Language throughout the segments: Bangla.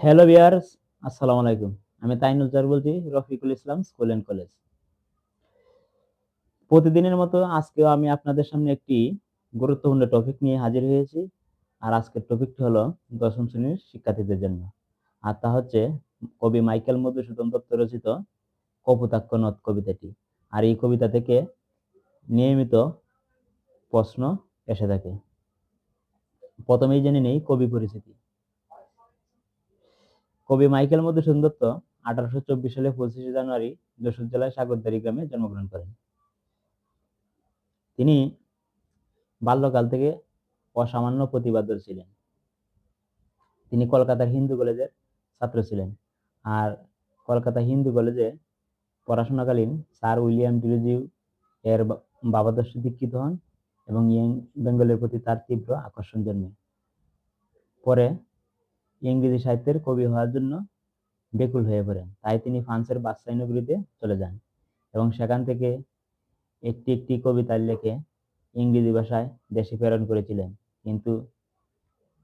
হ্যালো বিয়ার্স আসসালামু আলাইকুম আমি তাইনুজ্জার বলছি, Rafiqul Islam, school and college. প্রতিদিনের মতো আজকেও আমি আপনাদের সামনে একটি গুরুত্বপূর্ণ টপিক নিয়ে হাজির হয়েছি। আর আজকের টপিকটি হলো দশম শ্রেণির শিক্ষার্থীদের জন্য। আর তা হচ্ছে কবি মাইকেল মধুসূদন দত্ত রচিত কপুতাক্ষ নদ কবিতাটি। আর এই কবিতা থেকে নিয়মিত প্রশ্ন এসে থাকে। প্রথমেই জেনে নেই কবি পরিচিতি। কবি মাইকেল মধুসূদন দত্ত আঠারোশো চব্বিশ সালে পঁচিশে জানুয়ারি যশোর জেলায় সাগরদারি গ্রামে জন্মগ্রহণ করেন। তিনি বাল্যকাল থেকে অসামান্য প্রতিবাদী ছিলেন। তিনি কলকাতার হিন্দু কলেজের ছাত্র ছিলেন আর কলকাতা হিন্দু কলেজে পড়াশোনাকালীন স্যার উইলিয়াম ডিলজিউ এর বা- ভাবাদর্শে দীক্ষিত হন এবং ইয়ং বেঙ্গলের প্রতি তার তীব্র আকর্ষণ জন্মে। পরে ইংরেজি সাহিত্যের কবি হওয়ার জন্য বেকুল হয়ে পড়েন। তাই তিনি ফ্রান্সের বাদশাহী নগরীতে চলে যান এবং সেখান থেকে একটি একটি কবিতা লিখে ইংরেজি ভাষায় দেশে প্রেরণ করেছিলেন। কিন্তু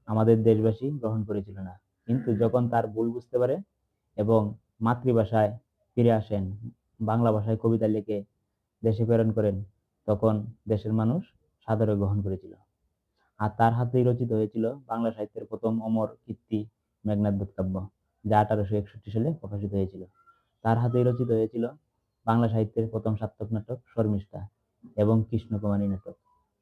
আমাদের দেশবাসী গ্রহণ করেছিল না। কিন্তু যখন তার ভুল বুঝতে পারে এবং মাতৃভাষায় ফিরে আসেন, বাংলা ভাষায় কবিতা লিখে দেশে প্রেরণ করেন, তখন দেশের মানুষ সাদরে গ্রহণ করেছিল। আর তার হাতেই রচিত হয়েছিল বাংলা সাহিত্যের প্রথম অমর কীর্তি মেঘনাদ বধ কাব্য, যা আঠারোশো একষট্টি সালে প্রকাশিত হয়েছিল। তার হাতেই রচিত হয়েছিল বাংলা সাহিত্যের প্রথম সার্থক নাটক শর্মিষ্ঠা এবং কৃষ্ণকুমারী নাটক।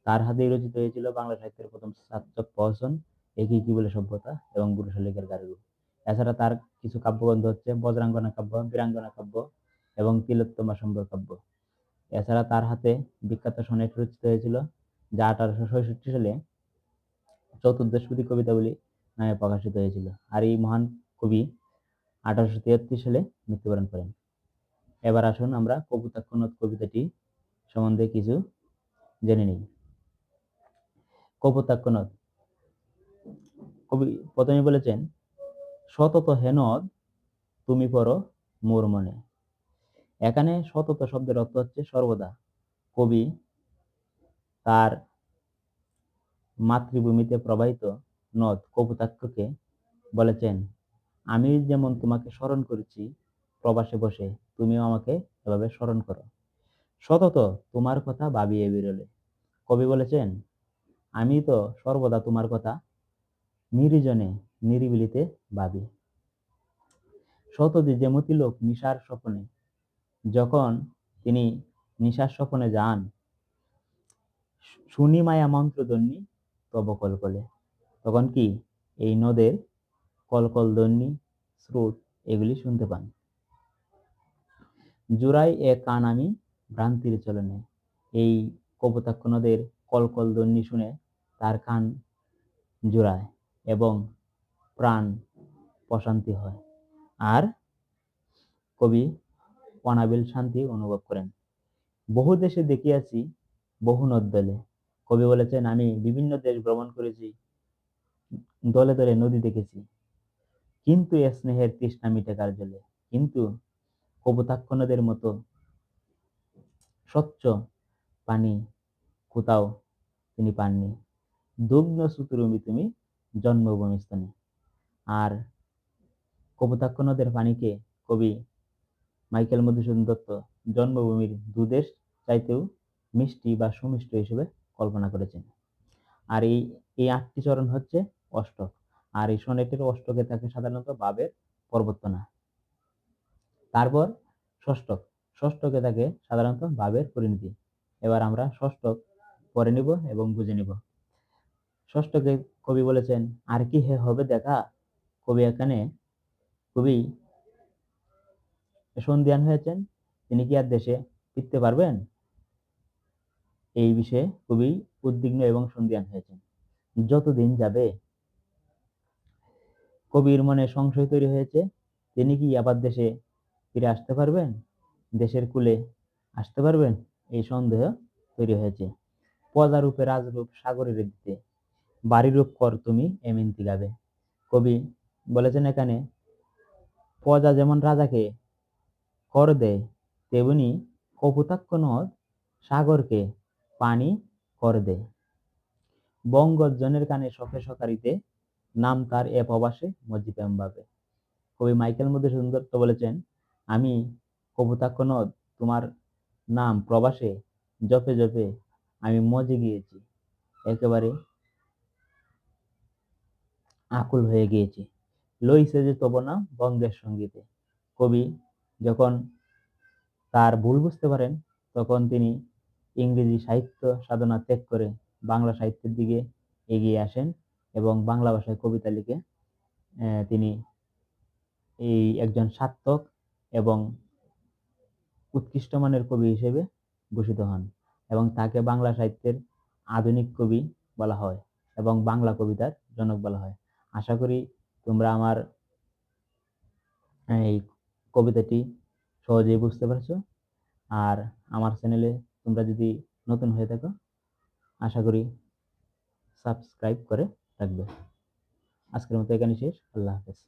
তার হাতেই রচিত হয়েছিল বাংলা সাহিত্যের প্রথম সার্থক প্রহসন একই কি বলে সভ্যতা এবং গুরু শালিকের গারু এছাড়া তার কিছু কাব্যগ্রন্থ হচ্ছে বজ্রাঙ্গনা কাব্য, বীরাঙ্গনা কাব্য এবং তিলোত্তমা সম্বর কাব্য। এছাড়া তার হাতে বিখ্যাত সনেট রচিত হয়েছিল, যা আঠারোশো সালে চতুর্দশপতি কবিতাবলী নামে প্রকাশিত হয়েছিল। আর এই মহান কবি আঠারোশো তিয়াত্তর সালে মৃত্যুবরণ করেন। এবার আসুন আমরা কবুতাক্ষনদ কবিতাটি সম্বন্ধে কিছু জেনে নিই। কপোতাক্ষনদ কবি প্রথমে বলেছেন, সতত হেনদ, তুমি পড়ো মোর মনে। এখানে সতত শব্দের অর্থ হচ্ছে সর্বদা। কবি তার মাতৃভূমিতে প্রবাহিত নদ কপুতাক্ষকে বলেছেন, আমি যেমন তোমাকে স্মরণ করেছি, প্রবাসে বসে তুমিও আমাকে এভাবে স্মরণ করো। সতত তোমার কথা ভাবিয়ে বিরলে। কবি বলেছেন, আমি তো সর্বদা তোমার কথা নির্জনে, নিরিবিলিতে ভাবি। শতদি যে মতি লোক নিশার স্বপনে, যখন তিনি নিশার স্বপনে যান শুনি মায়া মন্ত্রধ্বনি তব কলকলে তখন কি এই নদের কলকল ধ্বনি, স্রোত এগুলি শুনতে পান। জুড়াই এ কান আমি ভ্রান্তির চলনে। এই কপোতাক্ষ নদের কলকল ধ্বনি শুনে তার কান জুড়ায় এবং প্রাণ প্রশান্তি হয়। আর কবি অনাবিল শান্তি অনুভব করেন। বহু দেশে দেখিয়াছি বহু নদ দলে কবি বলেছেন, আমি বিভিন্ন দেশ ভ্রমণ করেছি, দলে দলে নদী দেখেছি। কিন্তু এ স্নেহের তৃষ্ণা মিটে কার জলে। কিন্তু কবুতাক্ষ নদের মতো স্বচ্ছ পানি কোথাও তিনি পাননি। দুগ্ন সুতুরুমি তুমি জন্মভূমি স্থানে। আর কপোতাক্ষ নদের পানিকে কবি মাইকেল মধুসূদন দত্ত জন্মভূমির দুদেশ চাইতেও মিষ্টি বা সুমিষ্ট হিসেবে কল্পনা করেছেন। আর এই এই আটটি চরণ হচ্ছে অষ্টক। আর এই সনেটের অষ্টকে থাকে সাধারণত বাবের পরবর্তনা। তারপর ষষ্ঠক। ষষ্ঠকে থাকে সাধারণত বাবের পরিণতি। এবার আমরা ষষ্ঠক পরে নিব এবং বুঝে নিব। ষষ্ঠকে কবি বলেছেন, আর কি হে হবে দেখা? কবি এখানে কবি সন্ধিয়ান হয়েছেন। তিনি কি আর দেশে ফিরতে পারবেন? এই বিষয়ে খুবই উদ্বিগ্ন এবং সন্ধিয়ান হয়েছেন। যতদিন যাবে, কবির মনে সংশয় তৈরি হয়েছে, তিনি কি আবার দেশে ফিরে আসতে পারবেন? দেশের কুলে আসতে পারবেন? এই সন্দেহ তৈরি হয়েছে। পদারূপে রাজরূপ সাগরের দিতে বাড়ি রূপ কর তুমি এমিনতি গাবে। কবি বলেছেন এখানে প্রজা যেমন রাজাকে কর দেয়, তেমনি কপুতাক্ষ নদ সাগরকে পানি কর দেয়। বঙ্গজনের কানে সখে সকারিতে নাম তার এ প্রবাসে মজিদ এমবাপে। কবি মাইকেল মধুসূদন দত্ত বলেছেন, আমি কপোতাক্ষ নদ তোমার নাম প্রবাসে জপে জপে আমি মজে গিয়েছি। একেবারে আকুল হয়ে গিয়েছি। লইছে যে তব না বঙ্গের সঙ্গীতে। কবি যখন তার ভুল বুঝতে পারেন, তখন তিনি ইংরেজি সাহিত্য সাধনা ত্যাগ করে বাংলা সাহিত্যের দিকে এগিয়ে আসেন এবং বাংলা ভাষায় কবিতা লিখে তিনি এই একজন সার্থক এবং উৎকৃষ্ট মানের কবি হিসেবে ভূষিত হন এবং তাকে বাংলা সাহিত্যের আধুনিক কবি বলা হয় এবং বাংলা কবিতার জনক বলা হয়। আশা করি তোমরা আমার এই কবিতাটি সহজেই বুঝতে পারছ। আর আমার চ্যানেলে তোমরা যদি নতুন হয়ে থাকো, আশা করি সাবস্ক্রাইব করে রাখবে। আজকের মতো এখানে শেষ। আল্লাহ হাফেজ।